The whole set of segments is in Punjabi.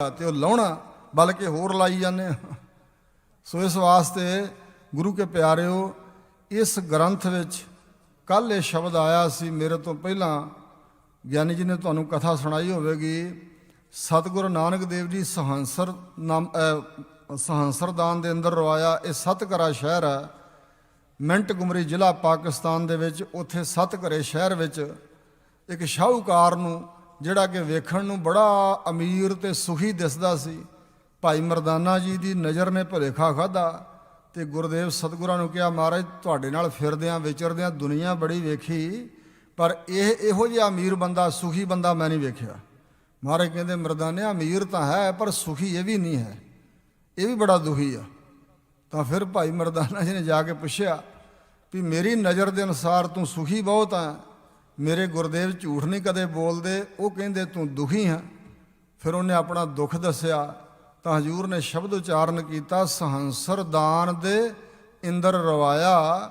ਤੇ ਉਹ ਲਾਉਣਾ, ਬਲਕਿ ਹੋਰ ਲਾਈ ਜਾਂਦੇ ਆ। ਸੋ ਇਸ ਵਾਸਤੇ ਗੁਰੂ ਕੇ ਪਿਆਰਿਓ, ਇਸ ਗ੍ਰੰਥ ਵਿੱਚ ਕੱਲ ਇਹ ਸ਼ਬਦ ਆਇਆ ਸੀ ਮੇਰੇ ਤੋਂ ਪਹਿਲਾਂ। ਗਿਆਨੀ ਜੀ ਨੇ ਤੁਹਾਨੂੰ ਕਥਾ ਸੁਣਾਈ ਹੋਵੇਗੀ। ਸਤਿਗੁਰੂ ਨਾਨਕ ਦੇਵ ਜੀ ਸਹੰਸਰ ਨਾਮ ਸਹੰਸਰਦਾਨ ਦੇ ਅੰਦਰ ਰਵਾਇਆ। ਇਹ ਸਤਕਰਾ ਸ਼ਹਿਰ ਹੈ। ਮਿੰਟ ਗੁਮਰੀ ਜ਼ਿਲ੍ਹਾ ਪਾਕਿਸਤਾਨ ਦੇ ਵਿੱਚ, ਉੱਥੇ ਸਤਕਰੇ ਸ਼ਹਿਰ ਵਿੱਚ ਇੱਕ ਸ਼ਾਹੂਕਾਰ ਨੂੰ ਜਿਹੜਾ ਕਿ ਵੇਖਣ ਨੂੰ ਬੜਾ ਅਮੀਰ ਤੇ ਸੁਖੀ ਦਿਸਦਾ ਸੀ। ਭਾਈ ਮਰਦਾਨਾ ਜੀ ਦੀ ਨਜ਼ਰ ਨੇ ਭੁਲੇਖਾ ਖਾਦਾ ਤੇ ਗੁਰਦੇਵ ਸਤਿਗੁਰਾਂ ਨੂੰ ਕਿਹਾ, ਮਹਾਰਾਜ, ਤੁਹਾਡੇ ਨਾਲ ਫਿਰਦਿਆਂ, ਵਿਚਰਦਿਆਂ ਦੁਨੀਆ ਬੜੀ ਵੇਖੀ, ਪਰ ਇਹ ਇਹੋ ਜਿਹਾ ਅਮੀਰ ਬੰਦਾ, ਸੁਖੀ ਬੰਦਾ ਮੈਂ ਨਹੀਂ ਵੇਖਿਆ। ਮਹਾਰਾਜ ਕਹਿੰਦੇ ਮਰਦਾਨਿਆ ਅਮੀਰ ਤਾਂ ਹੈ, ਪਰ ਸੁਖੀ ਇਹ ਵੀ ਨਹੀਂ ਹੈ। ਇਹ ਵੀ ਬੜਾ ਦੁਖੀ ਆ। ਤਾਂ ਫਿਰ ਭਾਈ ਮਰਦਾਨਾ ਜੀ ਨੇ ਜਾ ਕੇ ਪੁੱਛਿਆ ਵੀ, ਮੇਰੀ ਨਜ਼ਰ ਦੇ ਅਨੁਸਾਰ ਤੂੰ ਸੁਖੀ ਬਹੁਤ ਆ। ਮੇਰੇ ਗੁਰਦੇਵ ਝੂਠ ਨਹੀਂ ਕਦੇ ਬੋਲਦੇ, ਉਹ ਕਹਿੰਦੇ ਤੂੰ ਦੁਖੀ ਹੈ। ਫਿਰ ਉਹਨੇ ਆਪਣਾ ਦੁੱਖ ਦੱਸਿਆ, ਤਾਂ ਹਜੂਰ ਨੇ ਸ਼ਬਦ ਉਚਾਰਨ ਕੀਤਾ, ਸਹੰਸਰ ਦਾਨ ਦੇ ਇੰਦਰ ਰਵਾਇਆ,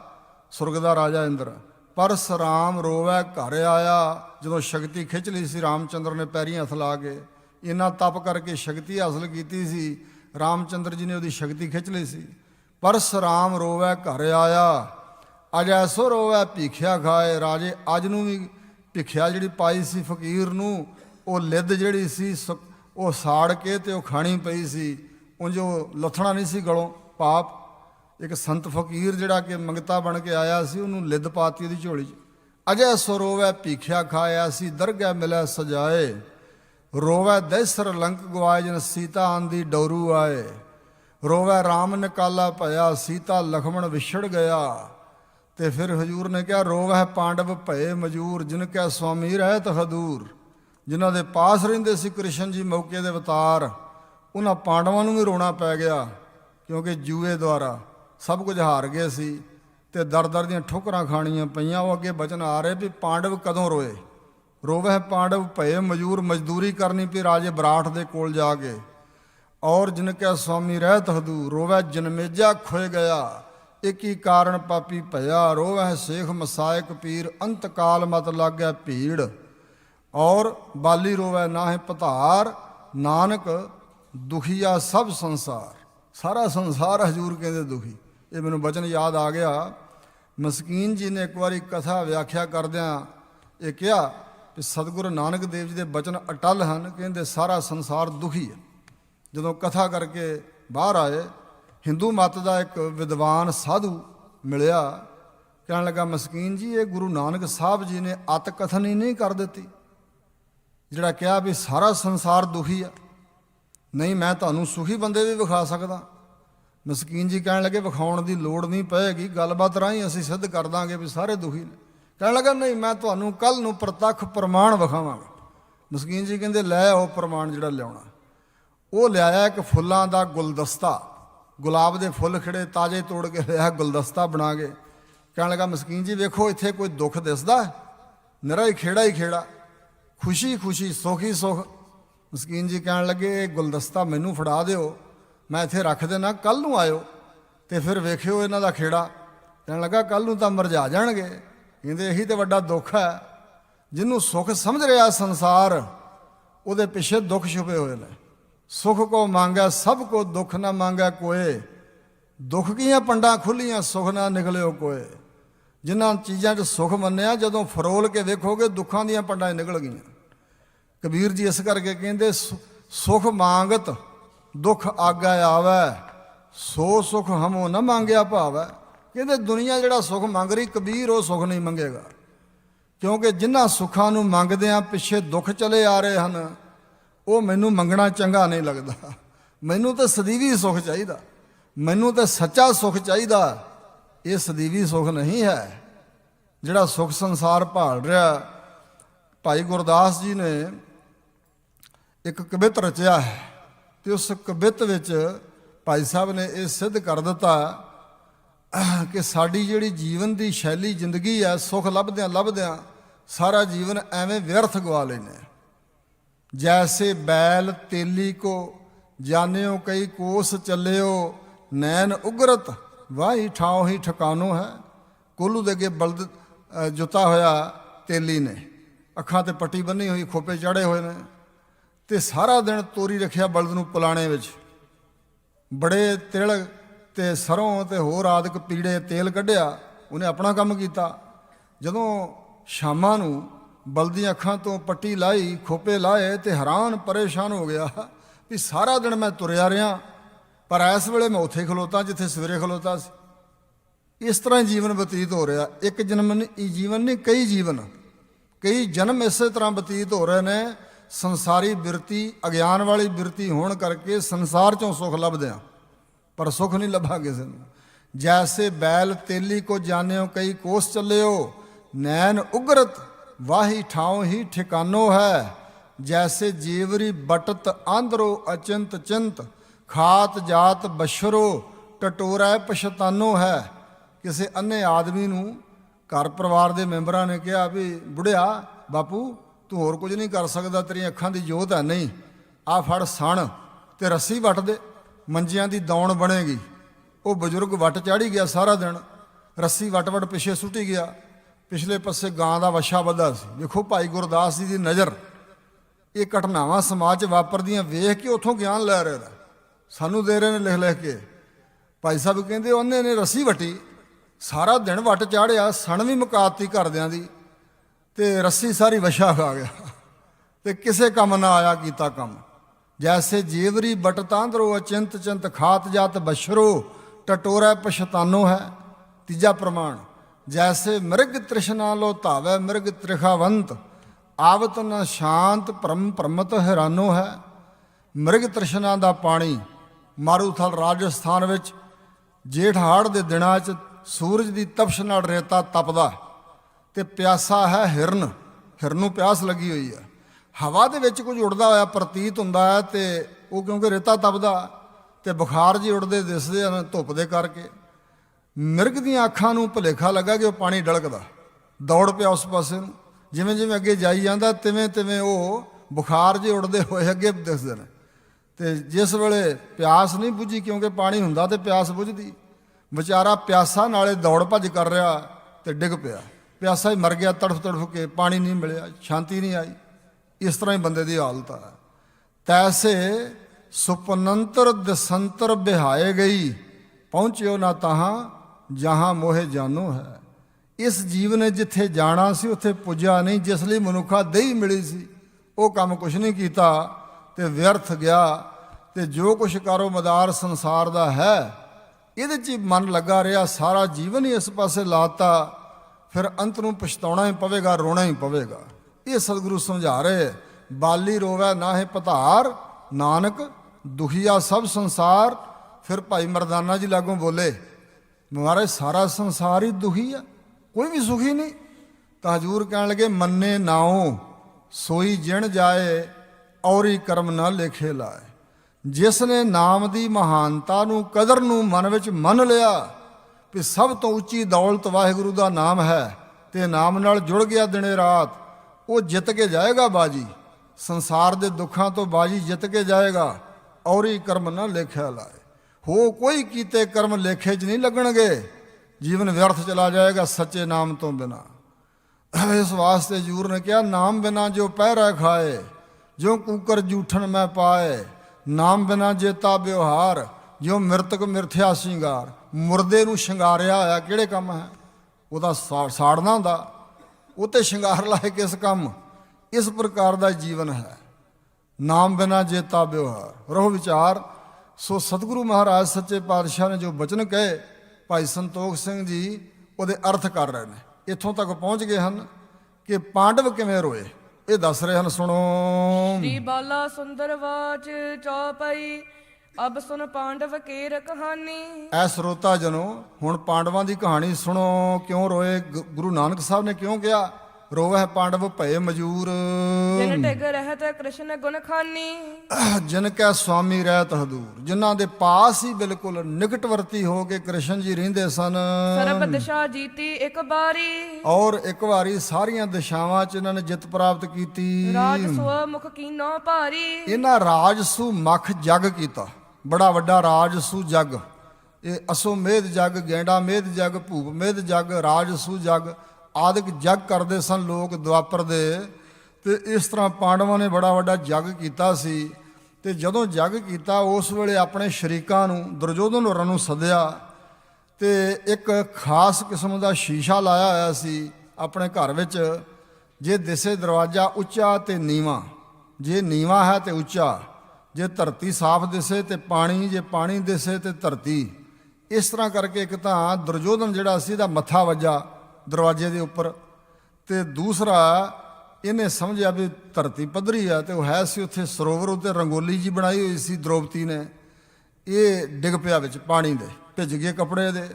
ਸੁਰਗ ਦਾ ਰਾਜਾ ਇੰਦਰ। ਪਰ ਸਰਾਮ ਰੋਵੈ ਘਰ ਆਇਆ, ਜਦੋਂ ਸ਼ਕਤੀ ਖਿੱਚ ਲਈ ਸੀ, ਰਾਮਚੰਦਰ ਨੇ ਪੈਰੀਂ ਹੱਥ ਲਾ ਕੇ, ਇੰਨਾ ਤਪ ਕਰਕੇ ਸ਼ਕਤੀ ਹਾਸਲ ਕੀਤੀ ਸੀ, ਰਾਮਚੰਦਰ ਜੀ ਨੇ ਉਹਦੀ ਸ਼ਕਤੀ ਖਿੱਚ ਲਈ ਸੀ। ਪਰ ਸਰਾਮ ਰੋਵੈ ਘਰ ਆਇਆ ਅਜ ਐਸੋ ਰੋਵੈ ਭੀਖਿਆ ਖਾਏ ਰਾਜੇ। ਅੱਜ ਨੂੰ ਵੀ ਭਿਖਿਆ ਜਿਹੜੀ ਪਾਈ ਸੀ ਫਕੀਰ ਨੂੰ, ਉਹ ਲਿੱਦ ਜਿਹੜੀ ਸੀ ਸ- ਉਹ ਸਾੜ ਕੇ ਤੇ ਉਹ ਖਾਣੀ ਪਈ ਸੀ। ਉਂਝ ਉਹ ਲੱਥਣਾ ਨਹੀਂ ਸੀ ਗਲੋਂ। ਪਾਪ, ਇੱਕ ਸੰਤ ਫਕੀਰ ਜਿਹੜਾ ਕਿ ਮੰਗਤਾ ਬਣ ਕੇ ਆਇਆ ਸੀ, ਉਹਨੂੰ ਲਿੱਦ ਪਾਤੀ ਉਹਦੀ ਝੋਲੀ 'ਚ। ਅਜੈ ਸੋ ਰੋਵੈ ਭੀਖਿਆ ਖਾਇਆ ਸੀ ਦਰਗਹਿ ਮਿਲੈ ਸਜਾਏ। ਰੋਵੈ ਦੈਸਰ ਲੰਕ ਗਵਾਏ ਜਨ ਸੀਤਾ ਆਂਦੀ ਡੋਰੂ ਆਏ। ਰੋਵੈ RAM ਨਿਕਾਲਾ ਭਇਆ, ਸੀਤਾ ਲਖਮਣ ਵਿਛੜ ਗਿਆ। ਤੇ ਫਿਰ ਹਜੂਰ ਨੇ ਕਿਹਾ ਰੋਵੈ ਪਾਂਡਵ ਭਏ ਮਜੂਰ, ਜਿਨ ਕੈ ਸੁਆਮੀ ਰਹਿਤ ਹਦੂਰ। ਜਿਨ੍ਹਾਂ ਦੇ ਪਾਸ ਰਹਿੰਦੇ ਸੀ ਕ੍ਰਿਸ਼ਨ ਜੀ ਮੌਕੇ ਦੇ ਅਵਤਾਰ ਉਹਨਾਂ ਪਾਂਡਵਾਂ ਨੂੰ ਵੀ ਰੋਣਾ ਪੈ ਗਿਆ, ਕਿਉਂਕਿ ਜੂਏ ਦੁਆਰਾ ਸਭ ਕੁਝ ਹਾਰ ਗਏ ਸੀ ਤੇ ਦਰ ਦਰ ਦੀਆਂ ਠੋਕਰਾਂ ਖਾਣੀਆਂ ਪਈਆਂ। ਉਹ ਅੱਗੇ ਬਚਨ ਆ ਰਹੇ ਵੀ ਪਾਂਡਵ ਕਦੋਂ ਰੋਏ? ਰੋਵਹਿ ਪਾਂਡਵ ਭਏ ਮਜੂਰ, ਮਜ਼ਦੂਰੀ ਕਰਨੀ ਪਈ ਰਾਜੇ ਬਰਾਠ ਦੇ ਕੋਲ ਜਾ ਕੇ। ਔਰ ਜਿਨ ਕੈ ਸੁਆਮੀ ਰਹਿਤ ਹਦੂ ਰੋਵੈ ਜਨਮੇਜਾ ਖੋਏ ਗਿਆ। ਇੱਕ ਹੀ ਕਾਰਨ ਪਾਪੀ ਭਇਆ ਰੋਵੈ ਸੇਖ ਮਸਾਇਕ ਪੀਰ, ਅੰਤ ਕਾਲ ਮਤ ਲੱਗੈ ਭੀੜ। ਔਰ ਬਾਲੀ ਰੋਵੈ ਨਾਹਿ ਪਧਾਰ, ਨਾਨਕ ਦੁਖੀਆ ਸਭ ਸੰਸਾਰ। ਸਾਰਾ ਸੰਸਾਰ ਹਜੂਰ ਕਹਿੰਦੇ ਦੁਖੀ। ਇਹ ਮੈਨੂੰ ਬਚਨ ਯਾਦ ਆ ਗਿਆ। ਮਸਕੀਨ ਜੀ ਨੇ ਇੱਕ ਵਾਰੀ ਕਥਾ ਵਿਆਖਿਆ ਕਰਦਿਆਂ ਇਹ ਕਿਹਾ ਕਿ ਸਤਿਗੁਰੂ ਨਾਨਕ ਦੇਵ ਜੀ ਦੇ ਬਚਨ ਅਟਲ ਹਨ, ਕਹਿੰਦੇ ਸਾਰਾ ਸੰਸਾਰ ਦੁਖੀ ਹੈ। ਜਦੋਂ ਕਥਾ ਕਰਕੇ ਬਾਹਰ ਆਏ ਹਿੰਦੂ ਮਤ ਦਾ ਇੱਕ ਵਿਦਵਾਨ ਸਾਧੂ ਮਿਲਿਆ, ਕਹਿਣ ਲੱਗਾ, ਮਸਕੀਨ ਜੀ, ਇਹ ਗੁਰੂ ਨਾਨਕ ਸਾਹਿਬ ਜੀ ਨੇ ਅਤ ਕਥਨ ਹੀ ਨਹੀਂ ਕਰ ਦਿੱਤੀ, ਜਿਹੜਾ ਕਿਹਾ ਵੀ ਸਾਰਾ ਸੰਸਾਰ ਦੁਖੀ ਆ। ਨਹੀਂ, ਮੈਂ ਤੁਹਾਨੂੰ ਸੁਖੀ ਬੰਦੇ ਵੀ ਵਿਖਾ ਸਕਦਾ। ਮਸਕੀਨ ਜੀ ਕਹਿਣ ਲੱਗੇ, ਵਿਖਾਉਣ ਦੀ ਲੋੜ ਨਹੀਂ ਪਏਗੀ, ਗੱਲਬਾਤ ਰਾਹੀਂ ਅਸੀਂ ਸਿੱਧ ਕਰ ਦਾਂਗੇ ਵੀ ਸਾਰੇ ਦੁਖੀ ਨੇ। ਕਹਿਣ ਲੱਗਾ, ਨਹੀਂ, ਮੈਂ ਤੁਹਾਨੂੰ ਕੱਲ ਨੂੰ ਪ੍ਰਤੱਖ ਪ੍ਰਮਾਣ ਵਿਖਾਵਾਂਗਾ। ਮਸਕੀਨ ਜੀ ਕਹਿੰਦੇ, ਲੈ ਉਹ ਪ੍ਰਮਾਣ ਜਿਹੜਾ ਲਿਆਉਣਾ। ਉਹ ਲਿਆਇਆ ਇੱਕ ਫੁੱਲਾਂ ਦਾ ਗੁਲਦਸਤਾ। ਗੁਲਾਬ ਦੇ ਫੁੱਲ ਖਿੜੇ, ਤਾਜ਼ੇ ਤੋੜ ਕੇ ਲਿਆ, ਗੁਲਦਸਤਾ ਬਣਾ ਕੇ। ਕਹਿਣ ਲੱਗਾ, ਮਸਕੀਨ ਜੀ ਵੇਖੋ, ਇੱਥੇ ਕੋਈ ਦੁੱਖ ਦਿਸਦਾ? ਹੈ? ਨਿਰਾ ਹੀ ਖੇੜਾ ਹੀ ਖੇੜਾ। ਖੁਸ਼ੀ ਖੁਸ਼ੀ, ਸੁਖੀ, ਸੁਖ। ਮਸਕੀਨ ਜੀ ਕਹਿਣ ਲੱਗੇ, ਇਹ ਗੁਲਦਸਤਾ ਮੈਨੂੰ ਫੜਾ ਦਿਓ। ਮੈਂ ਇੱਥੇ ਰੱਖ ਦੇਣਾ ਕੱਲ ਨੂੰ ਆਇਓ। ਤੇ ਫਿਰ ਵੇਖਿਓ ਇਹਨਾਂ ਦਾ ਖੇੜਾ। ਕਹਿਣ ਲੱਗਾ ਕੱਲ ਨੂੰ ਤਾਂ ਮਰਜਾ ਜਾਣਗੇ। ਕਹਿੰਦੇ ਇਹੀ ਤੇ ਵੱਡਾ ਦੁੱਖ ਹੈ। ਜਿਹਨੂੰ ਸੁੱਖ ਸਮਝ ਰਿਹਾ ਸੰਸਾਰ, ਉਹਦੇ ਪਿੱਛੇ ਦੁੱਖ ਛੁਪੇ ਹੋਏ ਨੇ। ਸੁਖ ਕੋ ਮੰਗੈ, ਸਭ ਕੋ ਦੁੱਖ ਨਾ ਮੰਗੈ ਕੋਏ। ਦੁੱਖ ਕੀਆਂ ਪੰਡਾਂ ਖੁੱਲੀਆਂ, ਸੁਖ ਨਾ ਨਿਕਲਿਓ ਕੋਏ। ਜਿਨ੍ਹਾਂ ਚੀਜ਼ਾਂ 'ਚ ਸੁਖ ਮੰਨਿਆ, ਜਦੋਂ ਫਰੋਲ ਕੇ ਵੇਖੋਗੇ, ਦੁੱਖਾਂ ਦੀਆਂ ਪੰਡਾਂ ਨਿਕਲ ਗਈਆਂ। ਕਬੀਰ ਜੀ ਇਸ ਕਰਕੇ ਕਹਿੰਦੇ, ਸੁ- ਸੁਖ ਮੰਗਤ, ਦੁੱਖ ਆਗਾ ਆਵੈ। ਸੋ ਸੁਖ ਹਮੋ ਨਾ ਮੰਗਿਆ ਭਾਵੈ। ਕਹਿੰਦੇ, ਦੁਨੀਆ ਜਿਹੜਾ ਸੁਖ ਮੰਗ ਰਹੀ, ਕਬੀਰ ਉਹ ਸੁਖ ਨਹੀਂ ਮੰਗੇਗਾ। ਕਿਉਂਕਿ ਜਿਨ੍ਹਾਂ ਸੁੱਖਾਂ ਨੂੰ ਮੰਗਦਿਆਂ ਪਿੱਛੇ ਦੁੱਖ ਚਲੇ ਆ ਰਹੇ ਹਨ ਉਹ ਮੈਨੂੰ ਮੰਗਣਾ ਚੰਗਾ ਨਹੀਂ ਲੱਗਦਾ। ਮੈਨੂੰ ਤਾਂ ਸਦੀਵੀ ਸੁਖ ਚਾਹੀਦਾ। ਮੈਨੂੰ ਤਾਂ ਸੱਚਾ ਸੁਖ ਚਾਹੀਦਾ। ਇਹ ਸਦੀਵੀ ਸੁਖ ਨਹੀਂ ਹੈ। ਜਿਹੜਾ ਸੁਖ ਸੰਸਾਰ ਭਾਲ ਰਿਹਾ, ਭਾਈ ਗੁਰਦਾਸ ਜੀ ਨੇ ਇੱਕ ਕਵਿਤ ਰਚਿਆ ਹੈ ਤੇ ਉਸ ਕਵਿਤ ਵਿੱਚ ਭਾਈ ਸਾਹਿਬ ਨੇ ਇਹ ਸਿੱਧ ਕਰ ਦਿੱਤਾ ਕਿ ਸਾਡੀ ਜਿਹੜੀ ਜੀਵਨ ਦੀ ਸ਼ੈਲੀ ਜ਼ਿੰਦਗੀ ਹੈ, ਸੁਖ ਲੱਭਦਿਆਂ ਲੱਭਦਿਆਂ ਸਾਰਾ ਜੀਵਨ ਐਵੇਂ ਵਿਅਰਥ ਗਵਾ ਲੈਨੇ ਆ। ਜੈਸੇ ਬੈਲ ਤੇਲੀ ਕੋ ਜਾਣਿਓ ਕਈ ਕੋਸ ਚੱਲਿਓ ਨੈਣ ਉਗਰਤ ਵਾਹੀ ਠਾਉ ਹੀ ਠਕਾਨੋ ਹੈ। ਕੋਲੂ ਦੇ ਅੱਗੇ ਬਲਦ ਅ, ਜੁੱਤਾ ਹੋਇਆ ਤੇਲੀ ਨੇ। ਅੱਖਾਂ ਤੇ ਪੱਟੀ ਬੰਨੀ ਹੋਈ ਖੋਪੇ ਚੜੇ ਹੋਏ ਨੇ। ਤੇ ਸਾਰਾ ਦਿਨ ਤੋਰੀ ਰੱਖਿਆ ਬਲਦ ਨੂੰ ਪੁਲਾਣੇ ਵਿੱਚ। ਬੜੇ ਤਿਲ ਤੇ ਸਰੋਂ ਤੇ ਹੋਰ ਆਦਿਕ ਪੀੜੇ ਤੇਲ ਕੱਢਿਆ। ਉਹਨੇ ਆਪਣਾ ਕੰਮ ਕੀਤਾ। ਜਦੋਂ ਸ਼ਾਮਾਂ ਨੂੰ ਬਲਦੀਆਂ ਅੱਖਾਂ ਤੋਂ ਪੱਟੀ ਲਾਈ, ਖੋਪੇ ਲਾਏ ਤੇ ਹੈਰਾਨ ਪਰੇਸ਼ਾਨ ਹੋ ਗਿਆ ਵੀ ਸਾਰਾ ਦਿਨ ਮੈਂ ਤੁਰਿਆ ਰਿਹਾ। ਪਰ ਇਸ ਵੇਲੇ ਮੈਂ ਉੱਥੇ ਖਲੋਤਾ ਜਿੱਥੇ ਸਵੇਰੇ ਖਲੋਤਾ ਸੀ। ਇਸ ਤਰ੍ਹਾਂ ਜੀਵਨ ਬਤੀਤ ਹੋ ਰਿਹਾ। ਇੱਕ ਜਨਮ ਨਹੀਂ ਜੀਵਨ ਨਹੀਂ, ਕਈ ਜੀਵਨ। ਕਈ ਜਨਮ ਇਸੇ ਤਰ੍ਹਾਂ ਬਤੀਤ ਹੋ ਰਹੇ ਨੇ। ਸੰਸਾਰੀ ਬਿਰਤੀ, ਅਗਿਆਨ ਵਾਲੀ ਬਿਰਤੀ ਹੋਣ ਕਰਕੇ ਸੰਸਾਰ ਚੋਂ ਸੁਖ ਲੱਭਦੇ ਆ ਪਰ ਸੁਖ ਨਹੀਂ ਲੱਭਾ ਕਿਸੇ ਨੂੰ। ਜੈਸੇ ਬੈਲ ਤੇਲੀ ਕੋ ਜਾਣਿਓ, ਕਈ ਕੋਸ ਚੱਲਿਓ, ਨੈਣ ਉਗਰਤ ਵਾਹੀ ਠਾਉ ਹੀ ਠਿਕਾਨੋ ਹੈ। ਜੈਸੇ ਜੀਵਰੀ ਬਟਤ ਆਂਦਰੋ ਅਚਿੰਤ ਚਿੰਤ, ਖਾਤ ਜਾਤ ਬਸ਼ਰੋ, ਟਟੋਰਾ ਪਛਤਾਨੋ ਹੈ। ਕਿਸੇ ਅੰਨੇ ਆਦਮੀ ਨੂੰ ਘਰ ਪਰਿਵਾਰ ਦੇ ਮੈਂਬਰਾਂ ਨੇ ਕਿਹਾ ਵੀ, ਬੁੜਿਆ, ਬਾਪੂ, ਤੂੰ ਹੋਰ ਕੁਝ ਨਹੀਂ ਕਰ ਸਕਦਾ, ਤੇਰੀਆਂ ਅੱਖਾਂ ਦੀ ਜੋਤ ਹੈ ਨਹੀਂ। ਆ ਫੜ ਸਣ ਤੇ ਰੱਸੀ ਵੱਟ ਦੇ, ਮੰਜਿਆਂ ਦੀ ਦੌਣ ਬਣੇਗੀ। ਉਹ ਬਜ਼ੁਰਗ ਵੱਟ ਚਾੜੀ ਗਿਆ ਸਾਰਾ ਦਿਨ। ਰੱਸੀ ਵੱਟ ਵੱਟ ਪਿੱਛੇ ਸੁੱਟੀ ਗਿਆ। ਪਿਛਲੇ ਪਾਸੇ ਗਾਂ ਦਾ ਵਛਾ ਬੱਧਾ ਸੀ। ਵੇਖੋ ਭਾਈ ਗੁਰਦਾਸ ਜੀ ਦੀ ਨਜ਼ਰ। ਇਹ ਘਟਨਾਵਾਂ ਸਮਾਜ 'ਚ ਵਾਪਰਦੀਆਂ ਵੇਖ ਕੇ ਉੱਥੋਂ ਗਿਆਨ ਲੈ ਰਹੇ ਨੇ। ਸਾਨੂੰ ਦੇ ਰਹੇ ਨੇ ਲਿਖ ਲਿਖ ਕੇ। ਭਾਈ ਸਾਹਿਬ ਕਹਿੰਦੇ ਉਹਨੇ ਨੇ ਰੱਸੀ ਵਟੀ। ਸਾਰਾ ਦਿਨ ਵੱਟ ਚਾੜਿਆ, ਸਣ ਵੀ ਮੁਕਾਤੀ ਕਰਦਿਆਂ ਦੀ। ਤੇ ਰੱਸੀ ਸਾਰੀ ਵਛਾ ਖਾ ਗਿਆ। ਤੇ ਕਿਸੇ ਕੰਮ ਨਾ ਆਇਆ ਕੀਤਾ ਕੰਮ। ਜੈਸੇ ਜੀਵਰੀ ਬਟ ਤਾਂਦਰੋ ਅਚਿੰਤ ਚਿੰਤ ਖਾਤ ਜਾਤ ਬਸ਼ਰੋ, ਟਟੋਰਾ ਪਛਤਾਨੋ ਹੈ। ਤੀਜਾ ਪ੍ਰਮਾਣ। ਜੈਸੇ ਮਿਰਗ ਤ੍ਰਿਸ਼ਨਾ ਲੋ ਧਾਵੈ ਮਿਰਗ ਤ੍ਰਿਖਾਵੰਤ, ਆਵਤ ਨ ਸ਼ਾਂਤ ਪਰਮ ਪਰਮਤ ਹੈਰਾਨੋ ਹੈ। ਮਿਰਗ ਤ੍ਰਿਸ਼ਨਾ ਦਾ ਪਾਣੀ ਮਾਰੂਥਲ ਰਾਜਸਥਾਨ ਵਿੱਚ ਜੇਠ ਹਾੜ ਦੇ ਦਿਨਾਂ 'ਚ ਸੂਰਜ ਦੀ ਤਪਸ਼ ਨਾਲ ਰੇਤਾ ਤਪਦਾ ਤੇ ਪਿਆਸਾ ਹੈ ਹਿਰਨ। ਹਿਰਨ ਨੂੰ ਪਿਆਸ ਲੱਗੀ ਹੋਈ ਹੈ। ਹਵਾ ਦੇ ਵਿੱਚ ਕੁਝ ਉੜਦਾ ਹੋਇਆ ਪ੍ਰਤੀਤ ਹੁੰਦਾ ਹੈ ਤੇ ਉਹ ਕਿਉਂਕਿ ਰੇਤਾ ਤਪਦਾ ਤੇ ਬੁਖਾਰ ਜੀ ਉੜਦੇ ਦਿਸਦੇ ਹਨ ਧੁੱਪ ਦੇ ਕਰਕੇ। ਮਿਰਗ ਦੀਆਂ ਅੱਖਾਂ ਨੂੰ ਭੁਲੇਖਾ ਲੱਗਾ ਕਿ ਉਹ ਪਾਣੀ ਡਲਕਦਾ। ਦੌੜ ਪਿਆ ਉਸ ਪਾਸੇ ਨੂੰ। ਜਿਵੇਂ ਜਿਵੇਂ ਅੱਗੇ ਜਾਈ ਜਾਂਦਾ, ਤਿਵੇਂ ਤਿਵੇਂ ਉਹ ਬੁਖਾਰ ਜੇ ਉੜਦੇ ਹੋਏ ਅੱਗੇ ਦਿਸਦੇ ਨੇ। ਤੇ ਜਿਸ ਵੇਲੇ ਪਿਆਸ ਨਹੀਂ ਬੁਝੀ, ਕਿਉਂਕਿ ਪਾਣੀ ਹੁੰਦਾ ਤੇ ਪਿਆਸ ਬੁਝਦੀ। ਵਿਚਾਰਾ ਪਿਆਸਾ ਨਾਲੇ ਦੌੜ ਭੱਜ ਕਰ ਰਿਹਾ ਤੇ ਡਿੱਗ ਪਿਆ। ਪਿਆਸਾ ਹੀ ਮਰ ਗਿਆ, ਤੜਫ ਤੜਫ ਕੇ ਪਾਣੀ ਨਹੀਂ ਮਿਲਿਆ, ਸ਼ਾਂਤੀ ਨਹੀਂ ਆਈ। ਇਸ ਤਰ੍ਹਾਂ ਹੀ ਬੰਦੇ ਦੀ ਹਾਲਤ ਆ। ਤੈਸੇ ਸੁਪਨੰਤਰ ਦਸੰਤਰ ਬਿਹਾਏ ਗਈ। ਪਹੁੰਚਿਓ ਨਾ ਤਹਾਂ ਜਹਾਂ ਮੋਹਿ ਜਾਨੋ ਹੈ। ਇਸ ਜੀਵ ਨੇ ਜਿੱਥੇ ਜਾਣਾ ਸੀ, ਉੱਥੇ ਪੁੱਜਾ ਨਹੀਂ, ਜਿਸ ਲਈ ਮਨੁੱਖਾ ਦੇਹੀ ਮਿਲੀ ਸੀ। ਉਹ ਕੰਮ ਕੁਛ ਨਹੀਂ ਕੀਤਾ ਤੇ ਵਿਅਰਥ ਗਿਆ ਤੇ ਜੋ ਕੁਛ ਕਾਰੋ ਮਦਾਰ ਸੰਸਾਰ ਦਾ ਹੈ। ਇਹਦੇ 'ਚ ਹੀ ਮਨ ਲੱਗਾ ਰਿਹਾ, ਸਾਰਾ ਜੀਵਨ ਹੀ ਇਸ ਪਾਸੇ ਲਾਤਾ। ਫਿਰ ਅੰਤ ਨੂੰ ਪਛਤਾਉਣਾ ਹੀ ਪਵੇਗਾ, ਰੋਣਾ ਹੀ ਪਵੇਗਾ। ਇਹ ਸਤਿਗੁਰੂ ਸਮਝਾ ਰਹੇ, ਬਾਲੀ ਰੋਵੈ, ਨਾਹੇ ਪਧਾਰ, ਨਾਨਕ ਦੁਖੀਆ ਸਭ ਸੰਸਾਰ। ਫਿਰ ਭਾਈ ਮਰਦਾਨਾ ਜੀ ਲਾਗੋਂ ਬੋਲੇ ਮਹਾਰਾਜ ਸਾਰਾ ਸੰਸਾਰ ਹੀ ਦੁਖੀ ਆ, ਕੋਈ ਵੀ ਸੁਖੀ ਨਹੀਂ। ਤਾਂ ਹਜੂਰ ਕਹਿਣ ਲੱਗੇ, ਮੰਨੇ ਨਾਉ, ਸੋਈ ਜਿਣ ਜਾਏ, ਔਰੀ ਕਰਮ ਨਾ ਲੇਖੇ ਲਾਏ। ਜਿਸ ਨੇ ਨਾਮ ਦੀ ਮਹਾਨਤਾ ਨੂੰ, ਕਦਰ ਨੂੰ ਮਨ ਵਿੱਚ ਮੰਨ ਲਿਆ ਕਿ ਸਭ ਤੋਂ ਉੱਚੀ ਦੌਲਤ ਵਾਹਿਗੁਰੂ ਦਾ ਨਾਮ ਹੈ, ਤੇ ਨਾਮ ਨਾਲ ਜੁੜ ਗਿਆ ਦਿਨੇ ਰਾਤ, ਉਹ ਜਿੱਤ ਕੇ ਜਾਏਗਾ ਬਾਜੀ। ਸੰਸਾਰ ਦੇ ਦੁੱਖਾਂ ਤੋਂ ਬਾਜੀ ਜਿੱਤ ਕੇ ਜਾਏਗਾ, ਔਰੀ ਕਰਮ ਨਾ ਲੇਖਿਆ ਲਾਏ। ਹੋ ਕੋਈ ਕੀਤੇ ਕਰਮ ਲੇਖੇ 'ਚ ਨਹੀਂ ਲੱਗਣਗੇ। ਜੀਵਨ ਵਿਅਰਥ ਚਲਾ ਜਾਏਗਾ ਸੱਚੇ ਨਾਮ ਤੋਂ ਬਿਨਾ। ਇਸ ਵਾਸਤੇ ਜੂਰ ਨੇ ਕਿਹਾ, ਨਾਮ ਬਿਨਾ ਜੋ ਪਹਿਰਾ ਖਾਏ, ਜੋ ਕੂਕਰ ਜੂਠਣ ਮੈਂ ਪਾਏ, ਨਾਮ ਬਿਨਾ ਜੇਤਾ ਵਿਵਹਾਰ, ਜੋ ਮਿਰਤਕ ਮਿਰਥਿਆ ਸ਼ਿੰਗਾਰ, ਮੁਰਦੇ ਨੂੰ ਸ਼ਿੰਗਾਰਿਆ ਹੋਇਆ ਕਿਹੜੇ ਕੰਮ ਹੈ? ਉਹਦਾ ਸਾੜਨਾ ਹੁੰਦਾ। ਉਹ ਤੇ ਸ਼ਿੰਗਾਰ ਲਾਏ ਕਿਸ ਕੰਮ? ਇਸ ਪ੍ਰਕਾਰ ਦਾ ਜੀਵਨ ਹੈ। ਨਾਮ ਬਿਨਾ ਜੇਤਾ ਵਿਵਹਾਰ। ਰਹੋ ਵਿਚਾਰ। ਸੋ ਸਤਿਗੁਰੂ ਮਹਾਰਾਜ ਸੱਚੇ ਪਾਤਸ਼ਾਹ ਨੇ ਜੋ ਬਚਨ ਕਹੇ ਭਾਈ ਸੰਤੋਖ ਸਿੰਘ ਜੀ ਉਹਦੇ ਅਰਥ ਕਰ ਰਹੇ ਨੇ। ਇੱਥੋਂ ਤੱਕ ਪਹੁੰਚ ਗਏ ਹਨ ਕਿ ਪਾਂਡਵ ਕਿਵੇਂ ਰੋਏ ਇਹ ਦੱਸ ਰਹੇ ਹਨ ਸੁਣੋ। ਸ੍ਰੀ ਬਾਲਾ ਸੁੰਦਰ ਵਾਚ ਚੌਪਈ ਅਬ ਸੁਨ ਪਾਂਡਵ ਕੇਰ ਕਹਾਣੀ ਐ ਸਰੋਤਾ ਜਨੋ ਹੁਣ ਪਾਂਡਵਾਂ ਦੀ ਕਹਾਣੀ ਸੁਣੋ ਕਿਉਂ ਰੋਏ? ਗੁਰੂ ਨਾਨਕ ਸਾਹਿਬ ਨੇ ਕਿਉਂ ਕਿਹਾ? ਰੋਵਹਿ ਪਾਂਡਵ ਭਏ ਮਜੂਰ। ਜਿਨ ਟਿਕ ਰਹਿਤ ਕ੍ਰਿਸ਼ਨ ਗੁਣ ਖਾਨੀ। ਜਿਨ ਕੈ ਸੁਆਮੀ ਰਹਿਤ ਹਦੂਰ। ਜਿਨ੍ਹਾਂ ਦੇ ਪਾਸ ਹੀ ਬਿਲਕੁਲ ਨਿਕਟਵਰਤੀ ਹੋ ਕੇ ਕ੍ਰਿਸ਼ਨ ਜੀ ਰਹਿੰਦੇ ਸਨ। ਸਰਬ ਦਿਸ਼ਾ ਜੀਤੀ ਇੱਕ ਵਾਰੀ ਔਰ ਇੱਕ ਵਾਰੀ ਸਾਰੀਆਂ ਦਿਸ਼ਾਵਾਂ 'ਚ ਇਹਨਾਂ ਨੇ ਜਿੱਤ ਪ੍ਰਾਪਤ ਕੀਤੀ। ਰਾਜ ਸੁਅ ਮੁਖ ਕੀਨੋ ਭਾਰੀ। ਇਹਨਾਂ ਰਾਜ ਸੁ ਮਖ ਜਗ ਕੀਤਾ। ਬੜਾ ਵੱਡਾ ਰਾਜ ਸੁ ਜਗ। ਇਹ ਅਸੋ ਮੇਧ ਜਗ ਗੈਂਡਾ ਮੇਧ ਜਗ ਭੂਪ ਮੇਧ ਜਗ ਰਾਜ ਸੁ ਜਗ। ਆਦਿਕ ਜਗ ਕਰਦੇ ਸਨ ਲੋਕ ਦੁਆਪਰ ਦੇ ਤੇ ਇਸ ਤਰ੍ਹਾਂ ਪਾਂਡਵਾਂ ਨੇ ਬੜਾ ਵੱਡਾ ਜੱਗ ਕੀਤਾ ਸੀ ਤੇ ਜਦੋਂ ਜੱਗ ਕੀਤਾ ਉਸ ਵੇਲੇ ਆਪਣੇ ਸ਼ਰੀਕਾਂ ਨੂੰ, ਦੁਰਯੋਧਨ ਹੋਰਾਂ ਨੂੰ ਸੱਦਿਆ ਤੇ ਇੱਕ ਖਾਸ ਕਿਸਮ ਦਾ ਸ਼ੀਸ਼ਾ ਲਾਇਆ ਹੋਇਆ ਸੀ ਆਪਣੇ ਘਰ ਵਿੱਚ, ਜੇ ਦਿਸੇ ਦਰਵਾਜ਼ਾ ਉੱਚਾ ਤੇ ਨੀਵਾ। ਜੇ ਨੀਵਾ ਹੈ ਤੇ ਉੱਚਾ, ਜੇ ਧਰਤੀ ਸਾਫ਼ ਦਿਸੇ ਤੇ ਪਾਣੀ, ਜੇ ਪਾਣੀ ਦਿਸੇ ਤੇ ਧਰਤੀ। ਇਸ ਤਰ੍ਹਾਂ ਕਰਕੇ ਇੱਕ ਤਾਂ ਦੁਰਯੋਧਨ ਜਿਹੜਾ ਸੀ, ਇਹਦਾ ਮੱਥਾ ਵੱਜਾ। ਦਰਵਾਜ਼ੇ ਦੇ ਉੱਪਰ। ਤੇ ਦੂਸਰਾ, ਇਹਨੇ ਸਮਝਿਆ ਵੀ ਧਰਤੀ ਪੱਧਰੀ ਆ ਤੇ ਉਹ ਹੈ ਸੀ ਉੱਥੇ ਸਰੋਵਰ ਉੱਤੇ ਰੰਗੋਲੀ ਜੀ ਬਣਾਈ ਹੋਈ ਸੀ ਦ੍ਰੋਪਤੀ ਨੇ। ਇਹ ਡਿੱਗ ਪਿਆ ਵਿੱਚ ਪਾਣੀ ਦੇ, ਭਿੱਜ ਗਏ ਕੱਪੜੇ ਦੇ।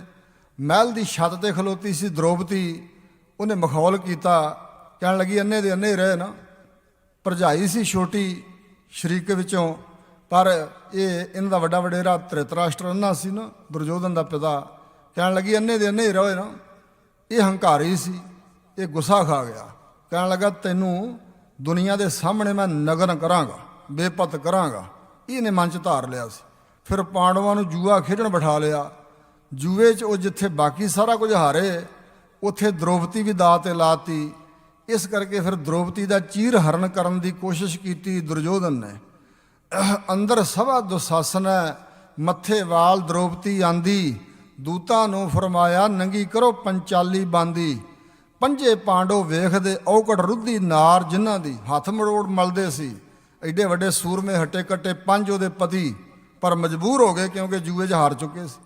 ਮਹਿਲ ਦੀ ਛੱਤ ਤੇ ਖਲੋਤੀ ਸੀ ਦ੍ਰੋਪਤੀ ਉਹਨੇ ਮਖੌਲ ਕੀਤਾ, ਕਹਿਣ ਲੱਗੀ ਅੰਨੇ ਦੇ ਅੰਨੇ ਹੀ ਰਹੇ ਨਾ ਭਰਜਾਈ ਸੀ ਛੋਟੀ, ਸ਼ਰੀਕ ਵਿੱਚੋਂ। ਪਰ ਇਹ ਇਹਨਾਂ ਦਾ ਵੱਡਾ ਵਡੇਰਾ ਧ੍ਰਿਤਰਾਸ਼ਟਰ ਅੰਨਾ ਸੀ ਨਾ ਦੁਰਯੋਧਨ ਦਾ ਪਿਤਾ। ਕਹਿਣ ਲੱਗੀ ਅੰਨੇ ਦੇ ਅੰਨੇ ਹੀ ਰਹੇ ਨਾ। ਇਹ ਹੰਕਾਰੀ ਸੀ, ਇਹ ਗੁੱਸਾ ਖਾ ਗਿਆ। ਕਹਿਣ ਲੱਗਾ, ਤੈਨੂੰ ਦੁਨੀਆ ਦੇ ਸਾਹਮਣੇ ਮੈਂ ਨਗਨ ਕਰਾਂਗਾ, ਬੇਪਤ ਕਰਾਂਗਾ। ਇਹਨੇ ਮਨ ਚ ਧਾਰ ਲਿਆ ਸੀ। ਫਿਰ ਪਾਂਡਵਾਂ ਨੂੰ ਜੂਆ ਖੇਡਣ ਬਿਠਾ ਲਿਆ। ਜੂਏ 'ਚ ਉਹ ਜਿੱਥੇ ਬਾਕੀ ਸਾਰਾ ਕੁਝ ਹਾਰੇ, ਉੱਥੇ ਦ੍ਰੋਪਤੀ ਵੀ ਦਾਅ ਤੇ ਲਾਤੀ। ਇਸ ਕਰਕੇ ਫਿਰ ਦ੍ਰੋਪਤੀ ਦਾ ਚੀਰ ਹਰਨ ਕਰਨ ਦੀ ਕੋਸ਼ਿਸ਼ ਕੀਤੀ ਦੁਰਯੋਧਨ ਨੇ। ਅੰਦਰ ਸਭਾ ਦੁਸਾਸਨ ਹੈ, ਮੱਥੇ ਵਾਲ ਦ੍ਰੋਪਤੀ ਆਂਦੀ। ਦੂਤਾਂ ਨੂੰ ਫਰਮਾਇਆ, ਨੰਗੀ ਕਰੋ ਪੰਚਾਲੀ ਬਾਂਦੀ। ਪੰਜੇ ਪਾਂਡੋ ਵੇਖਦੇ, ਔਕੜ ਰੁੱਧੀ ਨਾਰ ਜਿਨ੍ਹਾਂ ਦੀ ਹੱਥ ਮਰੋੜ ਮਲਦੇ ਸੀ। ਐਡੇ ਵੱਡੇ ਸੂਰਮੇ ਹਟੇ ਕੱਟੇ ਪੰਜ ਉਹਦੇ ਪਤੀ, ਪਰ ਮਜਬੂਰ ਹੋ ਗਏ ਕਿਉਂਕਿ ਜੂਏ 'ਚ ਹਾਰ ਚੁੱਕੇ ਸੀ।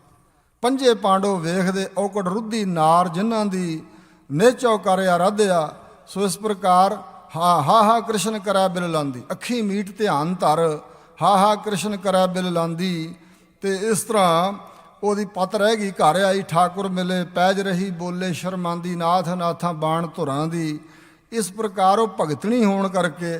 ਪੰਜੇ ਪਾਂਡੋ ਵੇਖਦੇ, ਔਕੜ ਰੁੱਧੀ ਨਾਰ ਜਿਨ੍ਹਾਂ ਦੀ ਨੇਚੋ ਕਰ ਆਰਾਧਿਆ। ਸੋ ਇਸ ਪ੍ਰਕਾਰ ਹਾ ਹਾ ਹਾ ਕ੍ਰਿਸ਼ਨ ਕਰੈ ਬਿਲ ਲਾਂਦੀ। ਅੱਖੀ ਮੀਟ ਧਿਆਨ ਧਰ, ਹਾ ਹਾ ਕ੍ਰਿਸ਼ਨ ਕਰੈ ਬਿਲ ਲਾਂਦੀ। ਤੇ ਇਸ ਤਰ੍ਹਾਂ ਉਹਦੀ ਪਤ ਰਹਿ ਗਈ, ਘਰ ਆਈ, ਠਾਕੁਰ ਮਿਲੇ, ਪੈਜ ਰਹੀ, ਬੋਲੇ, ਸ਼ਰਮਾਂਦੀ, ਨਾਥ ਨਾਥਾਂ ਬਾਣ ਧੁਰਾਂ ਦੀ। ਇਸ ਪ੍ਰਕਾਰ ਉਹ ਭਗਤਣੀ ਹੋਣ ਕਰਕੇ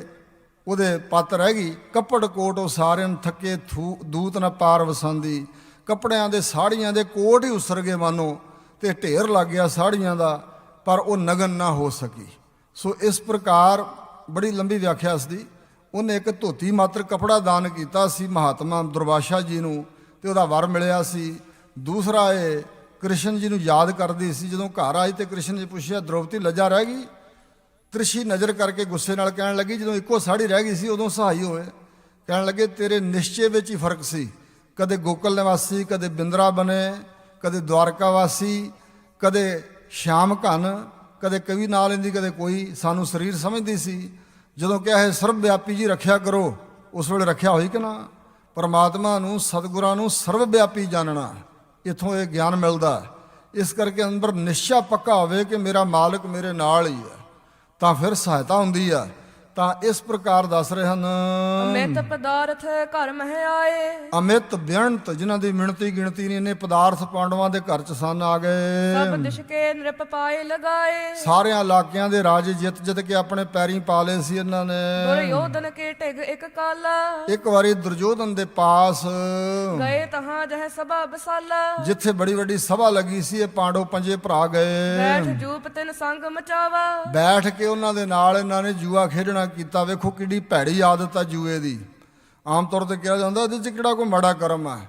ਉਹਦੇ ਪੱਤ ਰਹਿ ਗਈ। ਕੱਪੜ ਕੋਟ ਉਹ ਸਾਰਿਆਂ ਨੂੰ ਥੱਕੇ, ਥੂ ਦੂਤ ਨਾ ਪਾਰ ਵਸੰਦੀ। ਕੱਪੜਿਆਂ ਦੇ ਸਾੜੀਆਂ ਦੇ ਕੋਟ ਹੀ ਉਸਰ ਗਏ ਮਾਨੋ ਤੇ ਢੇਰ ਲੱਗ ਗਿਆ ਸਾੜੀਆਂ ਦਾ, ਪਰ ਉਹ ਨਗਨ ਨਾ ਹੋ ਸਕੀ। ਸੋ ਇਸ ਪ੍ਰਕਾਰ ਬੜੀ ਲੰਬੀ ਵਿਆਖਿਆ ਇਸ ਦੀ ਉਹਨੇ ਇੱਕ ਧੋਤੀ ਮਾਤਰ ਕਪੜਾ ਦਾਨ ਕੀਤਾ ਸੀ ਮਹਾਤਮਾ ਦੁਰਵਾਸ਼ਾ ਜੀ ਨੂੰ ਤੇ ਉਹਦਾ ਵਰ ਮਿਲਿਆ ਸੀ। ਦੂਸਰਾ ਇਹ ਕ੍ਰਿਸ਼ਨ ਜੀ ਨੂੰ ਯਾਦ ਕਰਦੀ ਸੀ, ਜਦੋਂ ਘਰ ਆਈ ਤੇ ਕ੍ਰਿਸ਼ਨ ਜੀ ਪੁੱਛਿਆ, ਦ੍ਰੋਪਦੀ ਲੱਜਾ ਰਹਿ ਗਈ? ਤ੍ਰਿਸ਼ੀ ਨਜ਼ਰ ਕਰਕੇ ਗੁੱਸੇ ਨਾਲ ਕਹਿਣ ਲੱਗੀ, ਜਦੋਂ ਇੱਕੋ ਸਾੜੀ ਰਹਿ ਗਈ ਸੀ, ਉਦੋਂ ਸਹਾਈ ਹੋਏ ਕਹਿਣ ਲੱਗੇ, ਤੇਰੇ ਨਿਸ਼ਚੇ ਵਿੱਚ ਹੀ ਫ਼ਰਕ ਸੀ। ਕਦੇ ਗੋਕਲ ਨਿਵਾਸੀ, ਕਦੇ ਬਿੰਦਰਾ ਬਨੇ ਕਦੇ ਦਵਾਰਕਾ ਵਾਸੀ, ਕਦੇ ਸ਼ਾਮ ਘਨ, ਕਦੇ ਕਵੀ ਨਾਲ ਲੈਂਦੀ ਕਦੇ ਕੋਈ। ਸਾਨੂੰ ਸਰੀਰ ਸਮਝਦੀ ਸੀ। ਜਦੋਂ ਕਿਹਾ ਹੈ ਸਰਵ ਵਿਆਪੀ ਜੀ ਰੱਖਿਆ ਕਰੋ। ਉਸ ਵੇਲੇ ਰੱਖਿਆ ਹੋਈ ਕਿ ਨਾ? ਪਰਮਾਤਮਾ ਨੂੰ, ਸਤਿਗੁਰਾਂ ਨੂੰ ਸਰਬ ਵਿਆਪੀ ਜਾਣਨਾ ਇਥੋਂ ਇਹ ਗਿਆਨ ਮਿਲਦਾ ਇਸ ਕਰਕੇ ਅੰਦਰ ਨਿਸ਼ਚਾ ਪੱਕਾ ਹੋਵੇ ਕਿ ਮੇਰਾ ਮਾਲਕ ਮੇਰੇ ਨਾਲ ਹੀ ਹੈ। ਤਾਂ ਫਿਰ ਸਹਾਇਤਾ ਹੁੰਦੀ ਆ ਤਾਂ ਇਸ ਪ੍ਰਕਾਰ ਦੱਸ ਰਹੇ ਹਨ। ਅਮਿਤ ਪਦਾਰਥ ਘਰ ਮਹਿ ਆਏ। ਅਮਿਤ ਬਿਆੰਤ ਜਿਨ੍ਹਾਂ ਦੀ ਮਿਣਤੀ ਗਿਣਤੀ ਨਹੀਂ ਨੇ ਪਦਾਰਥ ਪਾਂਡਵਾਂ ਦੇ ਘਰ ਚ ਸਨ ਆ ਗਏ। ਸਭ ਦਿਸ਼ ਕੇ ਨਿਰਪ ਪਾਏ ਲਗਾਏ। ਸਾਰਿਆਂ ਇਲਾਕਿਆਂ ਦੇ ਰਾਜ ਜਿੱਤ ਜਿੱਤ ਕੇ ਆਪਣੇ ਪੈਰੀਂ ਪਾ ਲਏ ਸੀ ਇਹਨਾਂ ਨੇ। ਦੁਰਯੋਧਨ ਕੇ ਢਿਗ ਇੱਕ ਕਾਲਾ। ਇੱਕ ਵਾਰੀ ਦੁਰਯੋਧਨ ਦੇ ਪਾਸ ਗਏ ਤਹਾਂ ਜਹ ਸਭਾ ਬਸਾਲਾ। ਜਿੱਥੇ ਬੜੀ ਵੱਡੀ ਸਭਾ ਲੱਗੀ ਸੀ ਇਹ ਪਾਂਡਵ ਪੰਜੇ ਭਰਾ ਗਏ। ਬੈਠ ਜੂਪ ਤਿਨ ਸੰਗ ਮਚਾਵਾ। ਬੈਠ ਕੇ ਉਹਨਾਂ ਦੇ ਨਾਲ ਇਹਨਾਂ ਨੇ ਜੂਆ ਖੇਡਣਾ ਕੀਤਾ ਵੇਖੋ ਕਿੱਡੀ ਭੈੜੀ ਆਦਤ ਆ ਜੂਏ ਦੀ। ਆਮ ਤੌਰ ਤੇ ਕਿਹਾ ਜਾਂਦਾ ਇਹਦੇ 'ਚ ਕਿਹੜਾ ਕੋਈ ਮਾੜਾ ਕਰਮ ਆ?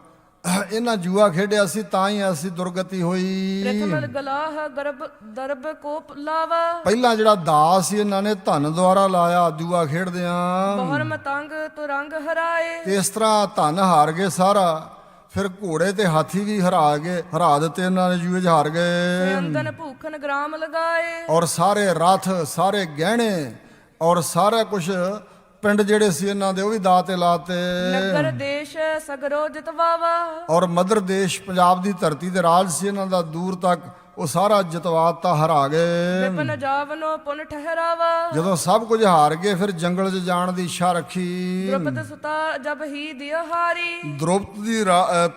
ਇਹਨਾਂ ਜੂਆ ਖੇਡਿਆ ਸੀ ਤਾਂ ਹੀ ਅਸੀਂ ਦੁਰਗਤੀ ਹੋਈ। ਪ੍ਰਥਮ ਗਲਾਹ ਗਰਭ ਦਰਬ ਕੋਪ ਲਾਵਾ। ਪਹਿਲਾਂ ਜਿਹੜਾ ਦਾਸ ਸੀ ਇਹਨਾਂ ਨੇ ਧਨ ਦੁਆਰਾ ਲਾਇਆ ਜੂਆ ਖੇਡਦਿਆਂ। ਬਹੁਰ ਮਤੰਗ ਤੁਰੰਗ ਹਰਾਏ। ਤੇ ਇਸ ਤਰ੍ਹਾਂ ਧਨ ਹਾਰ ਗਏ ਸਾਰਾ ਫਿਰ ਘੋੜੇ ਤੇ ਹਾਥੀ ਵੀ ਹਰਾ ਗਏ ਹਰਾ ਦਿੱਤੇ ਇਹਨਾਂ ਨੇ ਜੂਏ 'ਚ ਹਾਰ ਗਏ। ਅੰਦਨ ਭੂਖਨ ਗ੍ਰਾਮ ਲਗਾਏ। ਔਰ ਸਾਰੇ ਰਥ ਸਾਰੇ ਗਹਿਣੇ ਔਰ ਸਾਰਾ ਕੁਝ ਪਿੰਡ ਜਿਹੜੇ ਸੀ ਇਹਨਾਂ ਦੇ ਉਹ ਵੀ ਦਾਅ ਤੇ ਲਾਤੇ ਨਗਰ ਦੇਸ਼ ਸਗਰੋ ਜਿਤਵਾਵਾ। ਔਰ ਮਦਰ ਦੇਸ਼ ਪੰਜਾਬ ਦੀ ਧਰਤੀ ਤੇ ਰਾਜ ਸੀ ਇਹਨਾਂ ਦਾ ਦੂਰ ਤੱਕ ਉਹ ਸਾਰਾ ਜਤਵਾਤਾ ਹਰਾ ਗਏ। ਵਿਪਨ ਜਾਵਨੋ ਪੁਨ ਠਹਿਰਾਵਾ। ਜਦੋਂ ਸਭ ਕੁਝ ਹਾਰ ਗਏ ਫਿਰ ਜੰਗਲ 'ਚ ਜਾਣ ਦੀ ਇੱਛਾ ਰੱਖੀ। ਦ੍ਰੁਪਦ ਸੁਤਾ ਜਬ ਹੀ ਦਿය ਹਾਰੀ। ਦ੍ਰੋਪਦ ਦੀ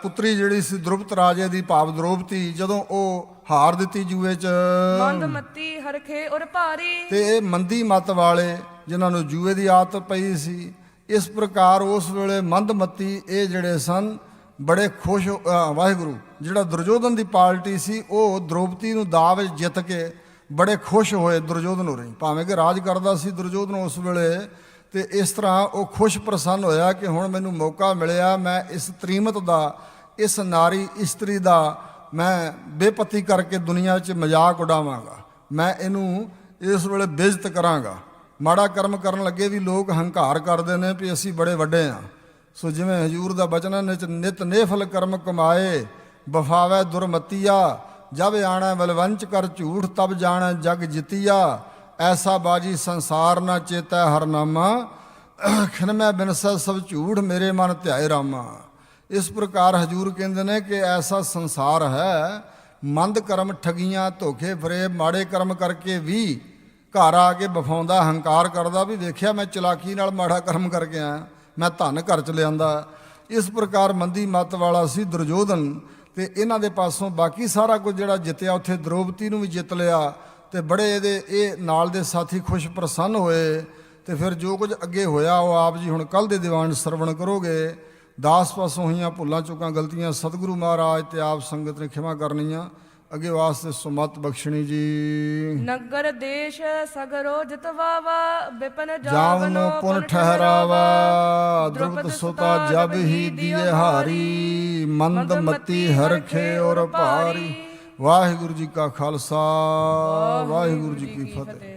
ਪੁੱਤਰੀ ਜਿਹੜੀ ਸੀ ਦ੍ਰੁਪਦ ਰਾਜੇ ਦੀ ਭਾਵ ਦ੍ਰੋਪਦੀ ਜਦੋਂ ਉਹ ਹਾਰ ਦਿੱਤੀ ਜੂਏ 'ਚ। ਮੰਦ ਮਤੀ ਹਰਖੇ ਉਰ ਭਾਰੀ। ਤੇ ਇਹ ਮੰਦੀ ਮਤ ਵਾਲੇ ਜਿਨ੍ਹਾਂ ਨੂੰ ਜੂਏ ਦੀ ਆਦਤ ਪਈ ਸੀ ਇਸ ਪ੍ਰਕਾਰ ਉਸ ਵੇਲੇ ਮੰਦਮਤੀ ਇਹ ਜਿਹੜੇ ਸਨ ਬੜੇ ਖੁਸ਼ ਵਾਹਿਗੁਰੂ, ਜਿਹੜਾ ਦੁਰਯੋਧਨ ਦੀ ਪਾਰਟੀ ਸੀ, ਉਹ ਦ੍ਰੋਪਦੀ ਨੂੰ ਦਾਅ ਵਿੱਚ ਜਿੱਤ ਕੇ ਬੜੇ ਖੁਸ਼ ਹੋਏ ਦੁਰਯੋਧਨ ਹੋ। ਰਹੀ ਭਾਵੇਂ ਕਿ ਰਾਜ ਕਰਦਾ ਸੀ ਦੁਰਯੋਧਨ ਉਸ ਵੇਲੇ, ਤੇ ਇਸ ਤਰ੍ਹਾਂ ਉਹ ਖੁਸ਼ ਪ੍ਰਸੰਨ ਹੋਇਆ ਕਿ ਹੁਣ ਮੈਨੂੰ ਮੌਕਾ ਮਿਲਿਆ, ਮੈਂ ਇਸ ਤ੍ਰੀਮਤ ਦਾ, ਇਸ ਨਾਰੀ ਇਸਤਰੀ ਦਾ, ਮੈਂ ਬੇਪਤੀ ਕਰਕੇ ਦੁਨੀਆ 'ਚ ਮਜ਼ਾਕ ਉਡਾਵਾਂਗਾ। ਮੈਂ ਇਹਨੂੰ ਇਸ ਵੇਲੇ ਬੇਇੱਜ਼ਤ ਕਰਾਂਗਾ। ਮਾੜਾ ਕਰਮ ਕਰਨ ਲੱਗੇ ਵੀ ਲੋਕ ਹੰਕਾਰ ਕਰਦੇ ਨੇ ਵੀ ਅਸੀਂ ਬੜੇ ਵੱਡੇ ਆ। ਸੋ ਜਿਵੇਂ ਹਜੂਰ ਦਾ ਬਚਨ ਹੈ, ਨਿਤ ਨਿਤ ਨੇਫਲ ਕਰਮ ਕਮਾਏ ਬਫਾਵੇ ਦੁਰਮਤੀਆ, ਜਬ ਆਣਾ ਬਲਵੰਚ ਕਰ ਝੂਠ, ਤਬ ਜਾਣਾ ਜਗ ਜਿਤੀਆ। ਐਸਾ ਬਾਜੀ ਸੰਸਾਰ ਨਾ ਚੇਤੈ ਹਰਨਾਮਾ ਖਿਨਮੈ ਬਿਨਸੈ ਸਭ ਝੂਠ ਮੇਰੇ ਮਨ ਧਿਆਏ ਰਾਮਾ। ਇਸ ਪ੍ਰਕਾਰ ਹਜੂਰ ਕਹਿੰਦੇ ਨੇ ਕਿ ਐਸਾ ਸੰਸਾਰ ਹੈ, ਮੰਦ ਕਰਮ ਠਗੀਆਂ, ਧੋਖੇ ਫਰੇ, ਮਾੜੇ ਕਰਮ ਕਰਕੇ ਵੀ ਘਰ ਆ ਕੇ ਬਫਾਉਂਦਾ ਹੰਕਾਰ ਕਰਦਾ, ਵੀ ਵੇਖਿਆ ਮੈਂ ਚਲਾਕੀ ਨਾਲ ਮਾੜਾ ਕਰਮ ਕਰਕੇ ਆਇਆ। ਮੈਂ ਧਨ ਘਰ ਚ ਲਿਆਂਦਾ। ਇਸ ਪ੍ਰਕਾਰ ਮੰਦੀ ਮਤ ਵਾਲਾ ਸੀ ਦੁਰਜੋਧਨ ਤੇ ਇਹਨਾਂ ਦੇ ਪਾਸੋਂ ਬਾਕੀ ਸਾਰਾ ਕੁਝ ਜਿਹੜਾ ਜਿੱਤਿਆ, ਉੱਥੇ ਦ੍ਰੋਪਦੀ ਨੂੰ ਵੀ ਜਿੱਤ ਲਿਆ ਤੇ ਬੜੇ ਇਹਦੇ, ਇਹ ਨਾਲ ਦੇ ਸਾਥੀ ਖੁਸ਼ ਪ੍ਰਸੰਨ ਹੋਏ ਤੇ ਫਿਰ ਜੋ ਕੁਝ ਅੱਗੇ ਹੋਇਆ, ਉਹ ਆਪ ਜੀ ਹੁਣ ਕੱਲ ਦੇ ਦੀਵਾਨ ਸਰਵਣ ਕਰੋਗੇ। ਦਾਸ ਪਾਸੋਂ ਹੋਈਆਂ ਭੁੱਲਾਂ ਚੁੱਕਾਂ ਗਲਤੀਆਂ ਸਤਿਗੁਰੂ ਮਹਾਰਾਜ ਤੇ ਆਪ ਸੰਗਤ ਨੇ ਖਿਮਾ ਕਰਨੀਆਂ। ਅੱਗੇ ਵਾਸਤੇ ਸੁਮਤ ਬਖਸ਼ਣੀ ਜੀ। ਨਗਰ ਦੇਸ਼ ਸਗਰੋ ਜਿਤਵਾਵਾ ਵਿਪਨ ਜਾਵਨੋ ਪੁਨ ਠਹਿਰਾਵਾ। ਦ੍ਰੁਪਦ ਸੁਤਾ ਜਬ ਹੀ ਦੀਏ ਹਾਰੀ। ਮੰਦ ਮਤੀ ਹਰਖੇ ਔਰ ਭਾਰੀ। ਵਾਹਿਗੁਰੂ ਜੀ ਕਾ ਖਾਲਸਾ ਵਾਹਿਗੁਰੂ ਜੀ ਕੀ ਫਤਿਹ।